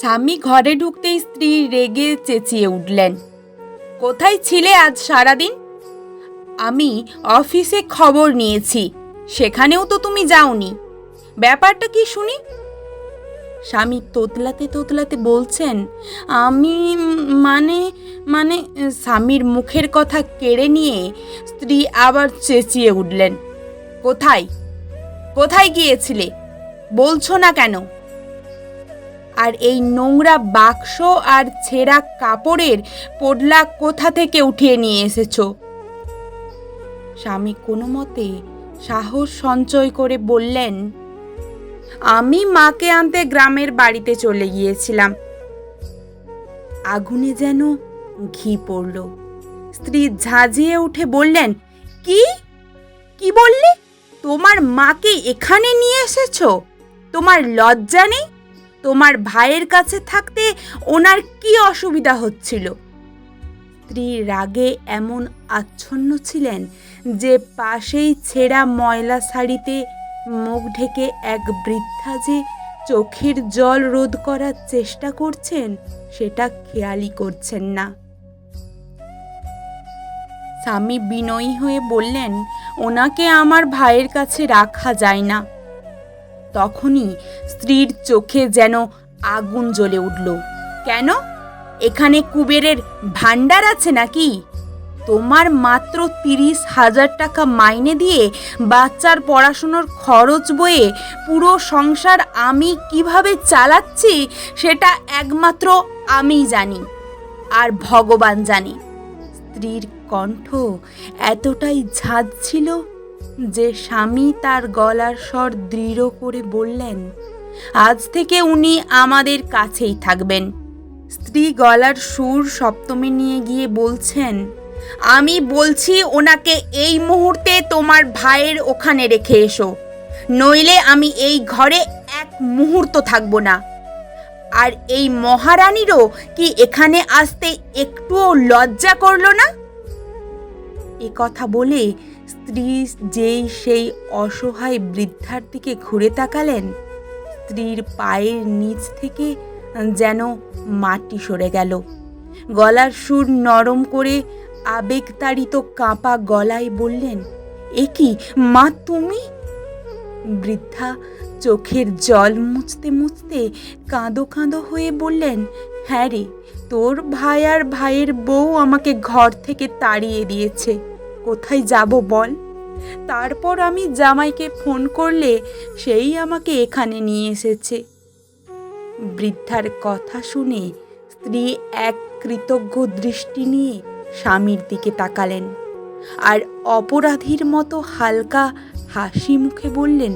স্বামী ঘরে ঢুকতেই স্ত্রী রেগে চেঁচিয়ে উঠলেন। কোথায় ছিলে আজ সারাদিন? আমি অফিসে খবর নিয়েছি। সেখানেও তো তুমি যাওনি। ব্যাপারটা কি শুনি? স্বামী তোতলাতে তোতলাতে বলছেন, আমি মানে মানে স্বামীর মুখের কথা কেড়ে নিয়ে স্ত্রী আবার চেঁচিয়ে উঠলেন। কোথায়? কোথায় গিয়েছিলে? বলছো না কেন? আর এই নোংরা বাক্স আর ছেঁড়া কাপড়ের পোডলা কোথা থেকে উঠিয়ে নিয়ে এসেছ? স্বামী কোনো মতে সাহস সঞ্চয় করে বললেন, আমি মাকে আনতে গ্রামের বাড়িতে চলে গিয়েছিলাম। আগুনে যেন ঘি পড়ল। স্ত্রী ঝাঁঝিয়ে উঠে বললেন, কি? কি বললে? তোমার মাকে এখানে নিয়ে এসেছ? তোমার লজ্জা নেই? তোমার ভাইয়ের কাছে থাকতে ওনার কি অসুবিধা হচ্ছিল? স্ত্রী রাগে এমন আচ্ছন্ন ছিলেন যে পাশেই ছেঁড়া ময়লা শাড়িতে মুখ ঢেকে এক বৃদ্ধা যে চোখের জল রোধ করার চেষ্টা করছেন, সেটা খেয়ালই করছেন না। স্বামী বিনয়ী হয়ে বললেন, ওনাকে আমার ভাইয়ের কাছে রাখা যায় না। তখনই স্ত্রীর চোখে যেন আগুন জ্বলে উঠল। কেন? এখানে কুবেরের ভাণ্ডার আছে নাকি? তোমার মাত্র তিরিশ হাজার টাকা মাইনে দিয়ে বাচ্চার পড়াশুনোর খরচ বয়ে পুরো সংসার আমি কীভাবে চালাচ্ছি সেটা একমাত্র আমি জানি আর ভগবান জানি। স্ত্রীর কণ্ঠ এতটাই ঝাঁজ ছিল যে স্বামী তার গলার স্বর দৃঢ় করে বললেন, আজ থেকে উনি আমাদের কাছেই থাকবেন। স্ত্রী গলার সুর সপ্তমে নিয়ে গিয়ে বলছেন, আমি বলছি ওনাকে এই মুহূর্তে তোমার ভাইয়ের ওখানে রেখে এসো। নইলে আমি এই ঘরে এক মুহূর্ত থাকব না। আর এই মহারানীরও কি এখানে আসতে একটুও লজ্জা করল না? কথা বলে স্ত্রী যেই সেই অসহায় বৃদ্ধার দিকে ঘুরে তাকালেন। স্ত্রীর পায়ের নিচ থেকে যেন মাটি সরে গেল। গলার সুর নরম করে আবেগতাড়িত কাঁপা গলায় বললেন, এ কি, মা, তুমি? বৃদ্ধা চোখের জল মুছতে মুছতে কাঁদো কাঁদো হয়ে বললেন হ্যাঁ রে, তোর ভাই আর ভাইয়ের বউ আমাকে ঘর থেকে তাড়িয়ে দিয়েছে। কোথায় যাব বল? তারপর আমি জামাইকে ফোন করলে সেই আমাকে এখানে নিয়ে এসেছে। বৃদ্ধার কথা শুনে স্ত্রী এক কৃতজ্ঞ দৃষ্টি নিয়ে স্বামীর দিকে তাকালেন আর অপরাধীর মতো হালকা হাসি মুখে বললেন,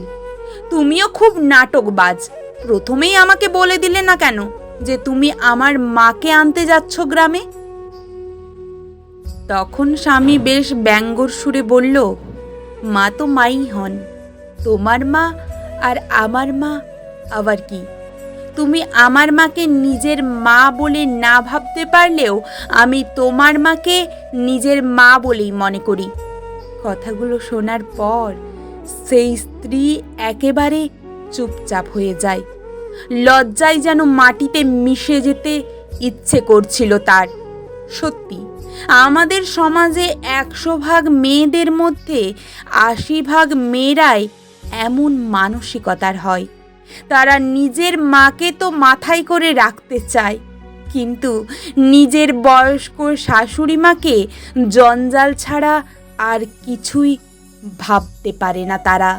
তুমিও খুব নাটকবাজ। প্রথমেই আমাকে বলে দিলে না কেন যে তুমি আমার মাকে আনতে যাচ্ছ গ্রামে? তখন স্বামী বেশ ব্যঙ্গর সুরে বলল, মা তো মাই হন, তোমার মা আর আমার মা আবার কি? তুমি আমার মাকে নিজের মা বলে না ভাবতে পারলেও আমি তোমার মাকে নিজের মা বলেই মনে করি। কথাগুলো শোনার পর সেই স্ত্রী একেবারে চুপচাপ হয়ে যায়। লজ্জায় যেন মাটিতে মিশে যেতে ইচ্ছে করছিল তার। সত্যি আমাদের সমাজে একশো ভাগ মেয়েদের মধ্যে আশি ভাগ মেয়েরাই এমন মানসিকতার হয়। তারা নিজের মাকে তো মাথায় করে রাখতে চায়, কিন্তু নিজের বয়স্ক শাশুড়ি মাকে জঞ্জাল ছাড়া আর কিছুই ভাবতে পারে না তারা।